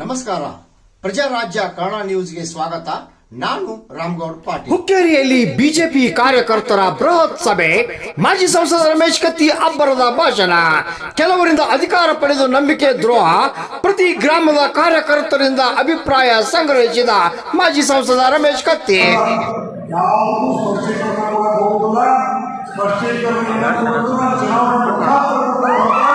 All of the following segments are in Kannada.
ನಮಸ್ಕಾರ. ಪ್ರಜಾರಾಜ್ಯ ಕನ್ನಡ ನ್ಯೂಸ್ಗೆ ಸ್ವಾಗತ. ನಾನು ರಾಮಗೌಡ್ ಪಾಟೀಲ್. ಹುಕ್ಕೇರಿಯಲ್ಲಿ ಬಿಜೆಪಿ ಕಾರ್ಯಕರ್ತರ ಬೃಹತ್ ಸಭೆ. ಮಾಜಿ ಸಂಸದ ರಮೇಶ್ ಕತ್ತಿ ಅಬ್ಬರದ ಭಾಷಣ. ಕೆಲವರಿಂದ ಅಧಿಕಾರ ಪಡೆದು ನಂಬಿಕೆ ದ್ರೋಹ. ಪ್ರತಿ ಗ್ರಾಮದ ಕಾರ್ಯಕರ್ತರಿಂದ ಅಭಿಪ್ರಾಯ ಸಂಗ್ರಹಿಸಿದ ಮಾಜಿ ಸಂಸದ ರಮೇಶ್ ಕತ್ತಿ. ಯಾವುದು ಸ್ಪಷ್ಟೀಕರಣ ಹೋಗುವುದಿಲ್ಲ. ಸ್ಪಷ್ಟೀಕರಣ ಚುನಾವಣೆ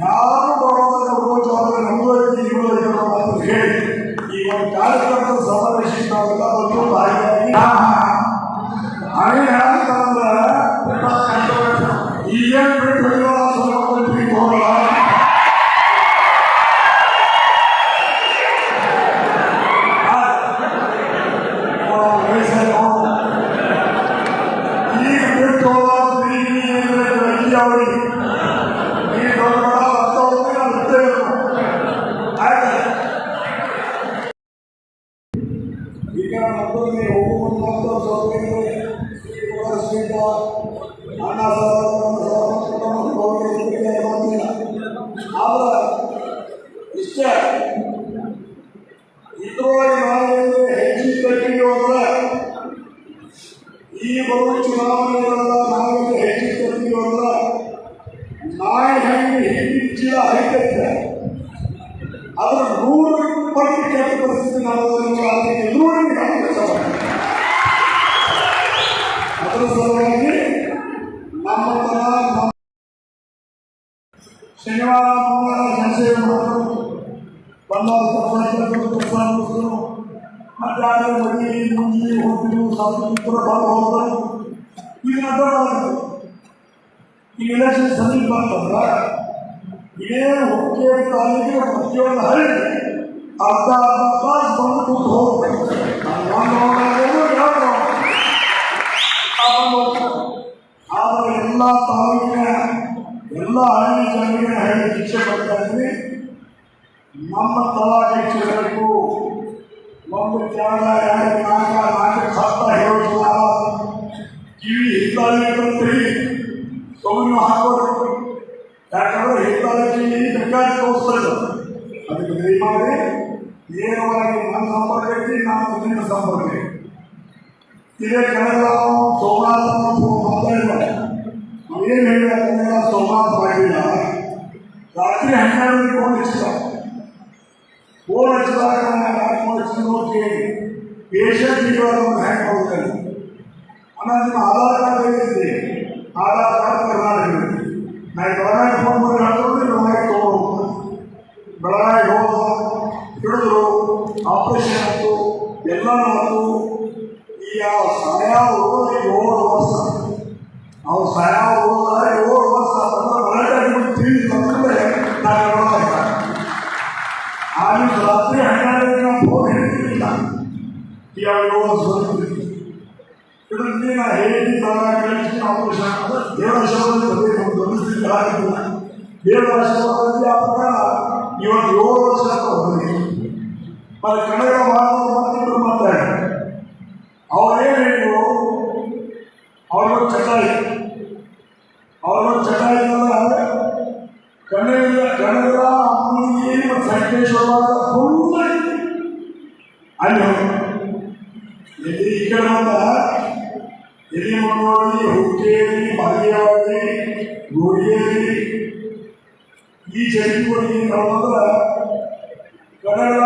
ಯಾರು ನಮಗೂ ಐತಿ ಇವರು ಐತಿ ಅನ್ನೋ ಹೇಳಿ ಈ ಒಂದು ಕಾರ್ಯಕ್ರಮದ ಸ್ವಾತಂತ್ರ್ಯ ಬಂದು ಹೋಗೋದು ಈಗ ಮಾಡೋದು ಈ ಎಲೆಕ್ಷನ್ ಸಮೀಪ ಬಂತಂದ್ರ ಇದೇ ಮುಖ್ಯ ತಾಲೂಕಿನ ಪ್ರತಿಯೊಂದು ಹಳ್ಳಿ ಅರ್ಧ ಅರ್ಧ ತಾಸು ಬಂದು ಕೂತು ಹೋಗ್ಬೇಕು ನಾನು ಒಂದು ಹೋಗೋದು, ಎರಡು ಹೋಗೋದು. ಆ ಒಂದು ಹೋಗ್ತಾರೆ. ಆದ್ರೆ ಎಲ್ಲ ತಾಲೂಕಿನ ಎಲ್ಲ ಹಳ್ಳಿ ಜನರಿಗೆ ಹೇಳಿ ಶಿಕ್ಷೆ ಕೊಡ್ತಾ ಇದ್ವಿ ನಮ್ಮ ತಲಾಟೆಚ್ಚಬೇಕು ಒಂದು ತ್ಯಾಗ ಎರಡು ನಾಲ್ಕ ನಾಲ್ಕು ಸತ್ತ ಹೇಳೋದಿಲ್ಲ ಕಿವಿ ಹಿತ್ತಾಳಿ ಬರ್ತೀವಿ ಸೌಮ್ಯ ಹಾಕೋದು ಯಾಕಂದ್ರೆ ಹಿತ್ತಾಳಿ ಬೇಕಾಗಿ ತೋರಿಸ್ತದೆ ಅದಕ್ಕೆ ದಯಮಾಡಿ ನೇರವಾಗಿ ನನ್ನ ಸಂಪರ್ಕ ಐತಿ ನಾನು ನಿನ್ನ ಸಂಪರ್ಕ ಐತಿ. ಇದೇ ಕನ್ನಡ ಸೋಮನಾಥ ರಾತ್ರಿ ಹನ್ನೆರಡು ಫೋನ್ ಹಚ್ಚಿದ ಫೋನ್ ಹಚ್ಚಿದಾಗ ನಾನು ಫೋನ್ ಹಚ್ಚಿದ ನೋಡಿ ಪೇಷಂಟ್ ಇವಾಗ ಒಂದು ಹ್ಯಾಂಗ್ ಹೋಗ್ತಾನೆ ಅಣ್ಣ ನಿಮ್ಮ ಆಧಾರ್ ಕಾರ್ಡ್ ಬೇಕಿದೆ ಆಧಾರ್ ಕಾರ್ಡ್ ಕರ್ನಾಟಕ ನಾ ಬೆಳಗಾವಿ ಫೋನ್ ಮಾಡಿ ಹೇಳಿದ್ರೆ ಬೆಳಗಾವಿ ತಗೊಂಡು ಬೆಳಗಾವಿ ಹೋದ ಹಿಡಿದ್ರು ಆಪರೇಷನ್ ಆಯಿತು ಎಲ್ಲ ಆಯಿತು ಈಗ ಸಾಯ ಹೋಗೋದು ಏಳು ವರ್ಷ ಅವ್ರು ಸಾಯ ಹೋದ ele para grande almojada. Deus ajuda também, como donos de casa. Deus ajuda para alma e uma outro, outra também. Para que não é mal, não tem uma terra. ನೋಡಿಯಲ್ಲಿ ಈ ಜಗತ್ತಿನಲ್ಲಿ ನಾವಂದ್ರ ಕನ್ನಡ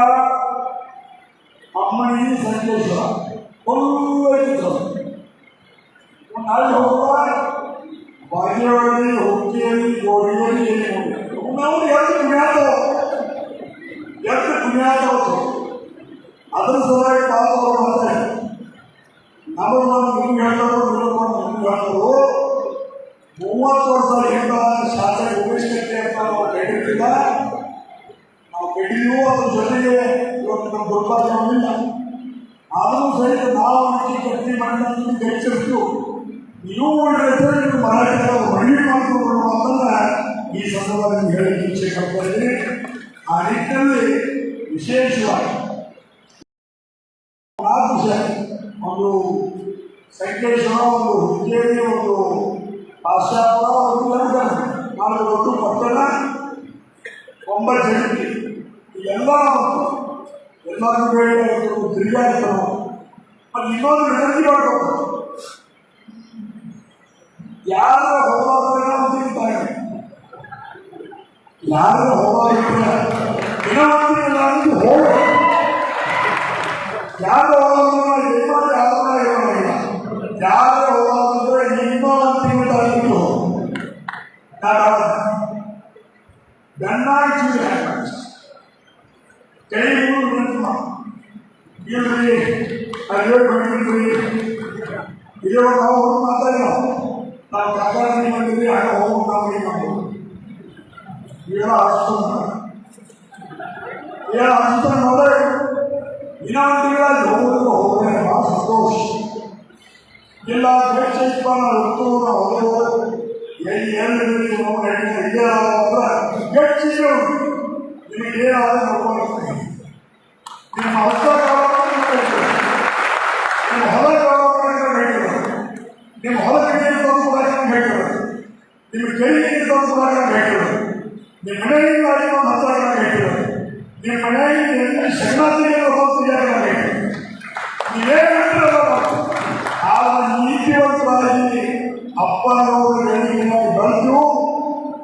ಅಮ್ಮನಿಗೆ ಸಂತೋಷ ಒಳ್ಳೆಯ ನಾಳೆ ಹೋಗುವ ಬಾಗಿಲೊಳಗೆ ಹೊಕ್ಕಿಯಲ್ಲಿ ಗೋಡೆಯಲ್ಲಿ ಏನು ನಾವು ಎರಡು ಪುಣ್ಯಾತವ ಎರಡು ಪುಣ್ಯಾತವ ಅದರ ಸಲುವಾಗಿ ಪಾಪ ದುರ್ಭಾಗ್ಯವಿಲ್ಲ ಆದರೂ ಸಹಿತ ನಾವು ಅದಕ್ಕೆ ಕಟ್ಟಿ ಮಾಡಿ ಗೆಲ್ಲಿಸಿರ್ತೀವಿ ನೀವು ಹೆಸರು ನಿಮ್ಮ ಮರಾಠಿಗಳ ಮಳಿ ಮಾಡಿಕೊಂಡು ಅಂತಂದ್ರೆ ಈ ಸಂದರ್ಭದಲ್ಲಿ ಹೇಳಿ ಇಚ್ಛೆ ಇದ್ದೀನಿ. ಆ ನಿಟ್ಟಿನಲ್ಲಿ ವಿಶೇಷವಾಗಿ ಒಂದು ಸಂಕೇಶ್ವರ ಒಂದು ಹುಕ್ಕೇರಿ ಒಂದು ಆಶಾಪುರ ಒಂದು ಲಂಡನ್ ನಾಲ್ಕು ದೊಡ್ಡ ಪಟ್ಟಣ, ಒಂಬತ್ತು ಜನಕ್ಕೆ. ಎಲ್ಲ ಎಲ್ಲರೂ ಬೇಡ ತಿರುಗಾಡ್ತಾರೋ ಅದು ಇನ್ನೊಂದು ವಿನಂತಿ ಮಾಡ್ಬೇಕು ಯಾರ ಹೋರಾಟ ಅಂತಿರ್ತಾರೆ ಯಾರ ಹೋರಾಟ ದಿನವಂತಿಲ್ಲ ಅಂತ ಹೋಗ ಯಾರು ಹೋರಾಟ ಮಾಡಿ ಯಾರು ಇರೋದಿಲ್ಲ ಯಾರು ಹೋರಾಟ ನಿಮ್ಮ ಅಂತಿಮವಾಗಿತ್ತು ಗನ್ನಾಗಿ ಚೂರಿ ಹಾಕಿ ಕೈ ಮೂರು ನಿಂತು ಇಲ್ರಿ ಅದೇ ಬಂದಿದ್ರಿ ಇದೇ ನಾವು ಹೋಗಿ ಮಾತಾಡಿ ನಾವು ಕಾಕಾಡಿ ಬಂದಿದ್ರಿ ಆಗ ಹೋಗಿ ನಾವು ಏನು ಮಾಡ್ಬೋದು ಇವೆಲ್ಲ ಅಷ್ಟೊಂದು ಏಳು ಅಷ್ಟ ನೋಡ್ರಿ ದಿನವಂತಿಗಳಲ್ಲಿ ಹೋಗೋದು ಹೋದ್ರೆ ಭಾಳ ಸಂತೋಷ ಇಲ್ಲ ಪ್ರೇಕ್ಷಕ ಋತು ಹೋಗೋದು ಎಲ್ಲಿ ಎಲ್ಲಿ ನೋಡಿ ಇದೇ ಅಂದ್ರೆ ಹೆಚ್ಚಿಗೆ ನಿಮಗೆ ಏನಾದರೂ ನೋಡ್ಕೊಂಡು ನಿಮ್ಮ ಹೊಸ ನಿಮ್ಮ ಮನೆಯಿಂದ ಅಡಿಗೆ ಒಂದು ಹತ್ರ ಬೇಕಿಲ್ಲ ನಿಮ್ಮ ಮನೆಯಲ್ಲಿ ಎಲ್ಲಿ ಶರಣಾರ್ಥಿಗೆ ಹೋಗ್ತಿದ್ದಾರೆ ಬೇಕಿಲ್ಲ ನೀವೇನಿಲ್ಲ ಆ ನೀತಿವಂತರಾಗಿ ಅಪ್ಪನವರು ಹೇಳಿಕೆಯಾಗಿ ಬಂದು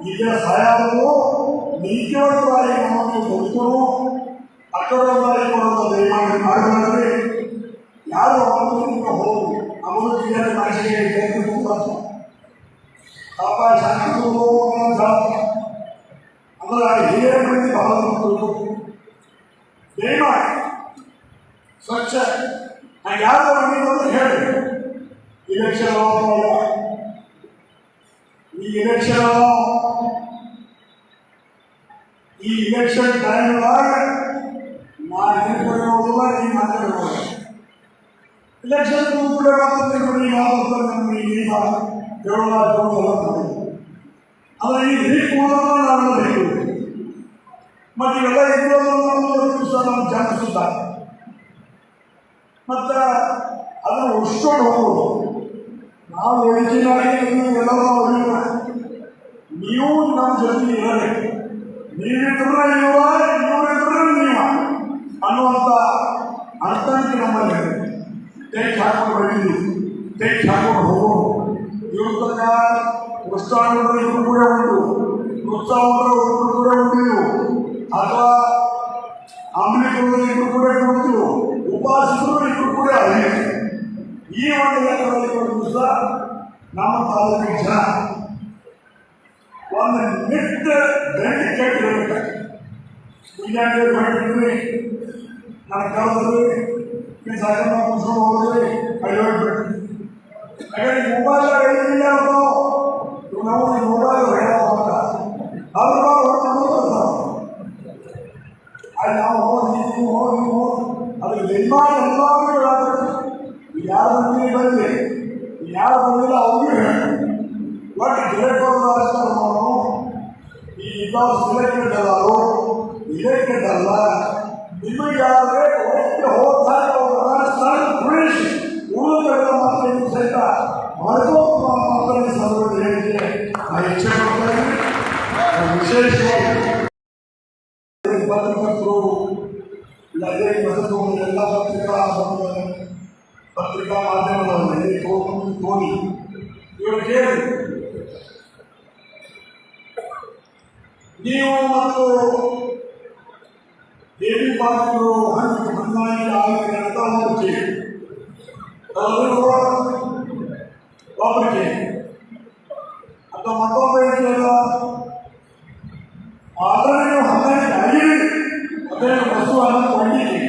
ಈಗ ಸಾಯಾದರು ನೀತಿವಂತರಾಗಿ ನಮ್ಮನ್ನು ಕೊಟ್ಟರು ಅಕ್ಕಡೊಂದಾಗಿ ಕೊಡುವಂಥ ದಯಮಾಡಿ ಮಾಡಬೇಡ್ರಿ ಯಾರು ಅವರಿಗೆ ಹೋಗು ಅವರು ಕ್ಲಿಯರ್ ಮಾಡಿಸಿ ಪಾಪ ಶಾಂತಿಗಳು ನಾನು ಹೇಳ್ಕೊಳ್ಳೋದಿಲ್ಲ ನೀ ಮಾತಾಡೋದು ಇಲೆಕ್ಷನ್ ಕೂಡ ಮಾತಾಡ್ತೀನಿ ನೋಡಿ ಯಾವ ನಮ್ಗೆ ಈಗ ಮಾಡಿ ಆದರೆ ಈ ರೀತಿ ನಾನು ಬೇಕು ಮತ್ತು ಇವೆಲ್ಲ ಇರೋದು ಸಹ ನಾವು ಜನಿಸುತ್ತಾರೆ ಮತ್ತು ಅದನ್ನು ಉಳಿಸ್ಕೊಂಡು ಹೋಗೋದು ನಾವು ಹೆಚ್ಚಿನಾಗಿ ಎಲ್ಲರೂ ಅರಿವಿಲ್ಲ ನೀವು ನಮ್ಮ ಜೊತೆ ಇರಬೇಕು ನೀವಿದ್ರೆ ನೀವ ನೀವ ಅನ್ನುವಂಥ ಅರ್ಥಕ್ಕೆ ನಮ್ಮಲ್ಲಿ ತೇಜ್ ಹಾಕೊಂಡು ಬಂದಿದ್ದು ತೇಜ್ ಹಾಕೊಂಡು ಹೋಗೋದು ಇವ್ರ ತನಕ ಉತ್ಸಾಹಗಳು ಇಬ್ಬರು ಕೂಡ ಉಂಟು. ಉತ್ಸಾಹಗಳು ಇಬ್ಬರು ಕೂಡ ಉಂಟು. ಅಥವಾ ಅಂಬಲಿಗಳು ಇಬ್ಬರು ಕೂಡ ಕೊಡ್ತೀವಿ ಉಪಾಸಿಸಿದ್ರು ಇಬ್ಬರು ಕೂಡ ಅಲ್ಲಿ ಈ ಒಂದು ಲೆಕ್ಕದಲ್ಲಿ ಒಂದು ದಿವಸ ನಮ್ಮ ತಾಲೂಕಿನ ಜನ ಒಂದು ನಿಟ್ಟ ದಂಡಿ ಕೆಟ್ಟಿರುತ್ತೆ ಮುಂಜಾನೆ ಮಾಡಿದ್ರಿ ನಾನು ಕಳೆದ್ರಿ ನೀವು ಸಾಯಂಕಾಲ ಮುಗಿಸ್ಕೊಂಡು ಹೋದ್ರಿ ಅಯ್ಯೋ ಬಿಡ್ರಿ ಮೊಬೈಲ್ ಹೇಳಿಲ್ಲ ನಾವು ಮೊಬೈಲ್ ಹೇಳೋದ ಅಲ್ಲಿ ನಾವು ಹೋಗಿ ಹೋಗಿ, ನೀವು ಹೋಗಿ ಅದು ನಿರ್ಮಾಣ ಯಾರು ಬಂದಿರಿ ಬಂದ್ರಿ, ಯಾರು ಬಂದಿಲ್ಲ ಅವ್ರಿಗೂ ಹೇಳಿ ಗಿಡಗಳು ನಾವು ಈ ಇದ್ದಾರು ಸಿಲೆಕ್ಟೆಡ್ ಅದಾರು ಇಲೆಕ್ಟೆಡ್ ಅಲ್ಲ. ನಿಮಗೆ ಯಾವ್ದೇ ಒಟ್ಟು ಹೋದ ಸ್ಥಳ ಉಳಿಸಿ ಉಳಿದ ಮಾತನ್ನು ಸಹಿತ ಮರೆತು ಮಾತನ್ನು ಸಂದರ್ಭ ಹೇಳಿಕೆ ನಾನು ಇಚ್ಛೆ ಪಡ್ತಾ ಇದ್ದೀನಿ ನಾನು ವಿಶೇಷವಾಗಿ ಪತ್ರಕರ್ತರು ಇಲ್ಲದೆ ಬಸದು ಎಲ್ಲ ಪತ್ರಿಕಾ ಬಂಧುಗಳು, ಪತ್ರಿಕಾ ಮಾಧ್ಯಮದಲ್ಲಿ ತೋಟು ತೋಡಿ ಇವರು ಕೇಳಿ ನೀವು ಮತ್ತು देवी पात्र हंस हनुमान लाल करता हूँ के बाबर के आता मतों पे चला आदर ने हमें डाली अबे वस्तु हमें पढ़ी थी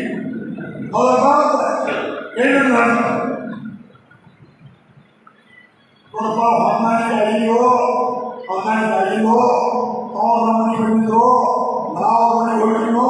और बात ये ना और पाव हमें डाली हो, हमें डाली हो, और हमें बंद हो ना हमें बंद हो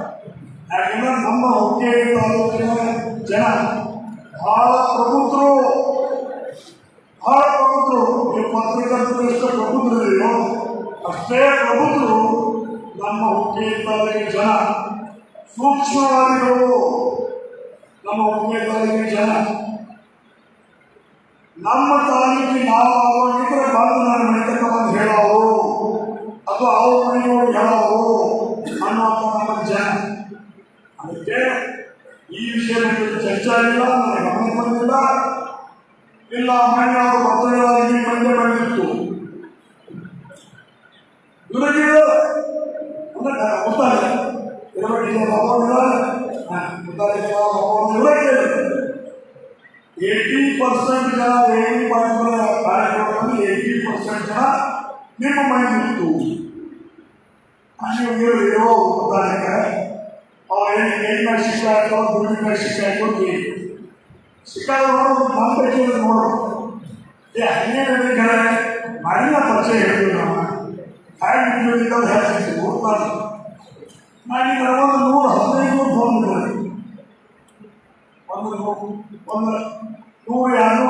ಯಾಕೆಂದ್ರೆ ನಮ್ಮ ಹುಕ್ಕೇರಿ ತಾಲೂಕಿನ ಜನ ಬಹಳ ಪ್ರಬುದ್ಧರು ಬಹಳ ಪ್ರಬುದ್ಧರು ಈ ಪತ್ರಕರ್ತರು ಎಷ್ಟು ಪ್ರಬುದ್ಧರಿದೆಯೋ ಅಷ್ಟೇ ಪ್ರಬುದ್ಧರು ನಮ್ಮ ಹುಕ್ಕೇರಿ ತಾಲೂಕಿನ ಜನ ಸೂಕ್ಷ್ಮವಾದಿಗಳು ನಮ್ಮ ಹುಕ್ಕೇರಿ ತಾಲೂಕಿನ ಜನ ನಮ್ಮ ತಾಲೂಕಿಗೆ ನಾವು ಆವಾಗಿದ್ರೆ ಬಂದು ನನ್ನ ಮನೆ ಬಂದು ಹೇಳೋರು ಅಥವಾ ಅವ್ರ ಹೇಳೋರು ಅದಕ್ಕೆ ಈ ವಿಷಯ ಬಗ್ಗೆ ಚರ್ಚೆ ಆಗಿಲ್ಲ ನನಗೆ ಗಮನ ಬಂದಿಲ್ಲ ಇಲ್ಲ ಮನೆ ಅವರು ಪತ್ರಗಳಾಗಿ ಬಂದೇ ಬಂದಿತ್ತು ಇವರಿಗೆ ಅಂದ್ರೆ ಗೊತ್ತಾಗ ಇರಬೇಕು ಇವರಿಗೆ ಏಯ್ಟಿ ಪರ್ಸೆಂಟ್ ಜನ ಏಯ್ಟಿ ಪಾಯಿಂಟ್ ಕಾರ್ಯಕ್ರಮದಲ್ಲಿ ಏಯ್ಟಿ ಪರ್ಸೆಂಟ್ ಜನ ನಿಮ್ಮ ಮನೆಯಿತ್ತು ನೀವು ಇರೋ ಉದಾಹರಣೆಗೆ ಅವ್ರು ಏನು ಏನ್ ಮೇಲೆ ಶಿಕ್ಷೆ ಆಯ್ತು ದುಡ್ಡಿನ ಮೇಲೆ ಶಿಕ್ಷೆ ಆಯ್ತು ಅಂತ ಹೇಳಿ ಶಿಕಾರಿ ನೋಡೋದು ನಂಬಿಕೆ ನೋಡೋದು ಏ ಹಂಗೆ ಹೇಳಿದ್ರೆ ಮರಿನ ಪರಿಚಯ ಹೇಳಿದ್ವಿ ನಾವು ಹ್ಯಾಂಡ್ ನಿಂತಿದ್ದು ಹೇಳ್ತಿದ್ವಿ ಹೋಗ್ತಾರೆ ನಾನೀಗ ಒಂದು ನೂರು ಹದಿನೈದು ನೂರು ಫೋನ್ ಮಾಡಿದೆ ಒಂದು ನೂ- ಒಂದು ನೂರು ಎರಡು